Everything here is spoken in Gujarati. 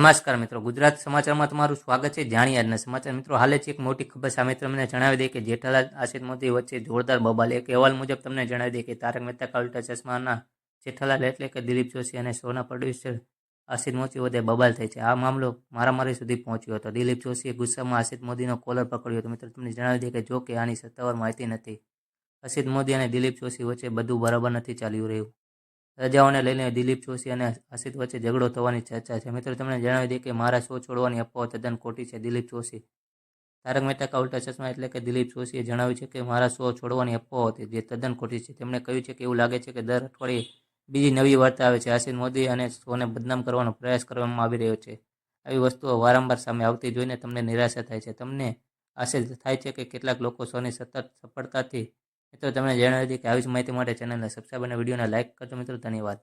નમસ્કાર મિત્રો, ગુજરાત સમાચારમાં તમારું સ્વાગત છે. જાણીએ આજના સમાચાર. મિત્રો, હાલે છે એક મોટી ખબર સામે તમને જણાવી દે કે જેઠાલાલ આશિષ મોદી વચ્ચે જોરદાર બબાલ. એક અહેવાલ મુજબ તમને જણાવી દે કે તારક મહેતા કા ઉલ્ટા ચશ્માના જેઠાલાલ એટલે કે દિલીપ જોશી અને શોના પ્રોડ્યુસર આશિત મોદી વચ્ચે બબાલ થઈ છે. આ મામલો મારામારી સુધી પહોંચ્યો હતો. દિલીપ જોશીએ ગુસ્સામાં આશિષ મોદીનો કોલર પકડ્યો હતો. મિત્રો, તમને જણાવી દે કે જો કે આની સત્તાવાર માહિતી નથી. અસિત મોદી અને દિલીપ જોશી વચ્ચે બધું બરાબર નથી ચાલ્યું રહ્યું. રજાઓને લઈને દિલીપ જોશી અને આશિત વચ્ચે ઝઘડો થવાની ચર્ચા છે. મિત્રો, તમને જણાવી દઈએ કે મારા શો છોડવાની અફવાઓ તદ્દન ખોટી છે. દિલીપ જોશી. તારક મહેતા કા ઉલ્ટા ચશ્મા એટલે કે દિલીપ જોશીએ જણાવ્યું છે કે મારા શો છોડવાની અફવાઓ હતી જે તદ્દન ખોટી છે. તેમણે કહ્યું છે કે એવું લાગે છે કે દર અઠવાડિયે બીજી નવી વાર્તા આવે છે. આશિત મોદી અને શોને બદનામ કરવાનો પ્રયાસ કરવામાં આવી રહ્યો છે. આવી વસ્તુઓ વારંવાર સામે આવતી જોઈને તમને નિરાશા થાય છે. તમને આશા થાય છે કે કેટલાક લોકો શોની સતત સફળતાથી મિત્રો, તમને જણાવી દઈએ કે આવી જ માહિતી માટે ચેનલને સબસ્ક્રાઈબ અને વિડીયોને લાઇક કરજો મિત્રો. ધન્યવાદ.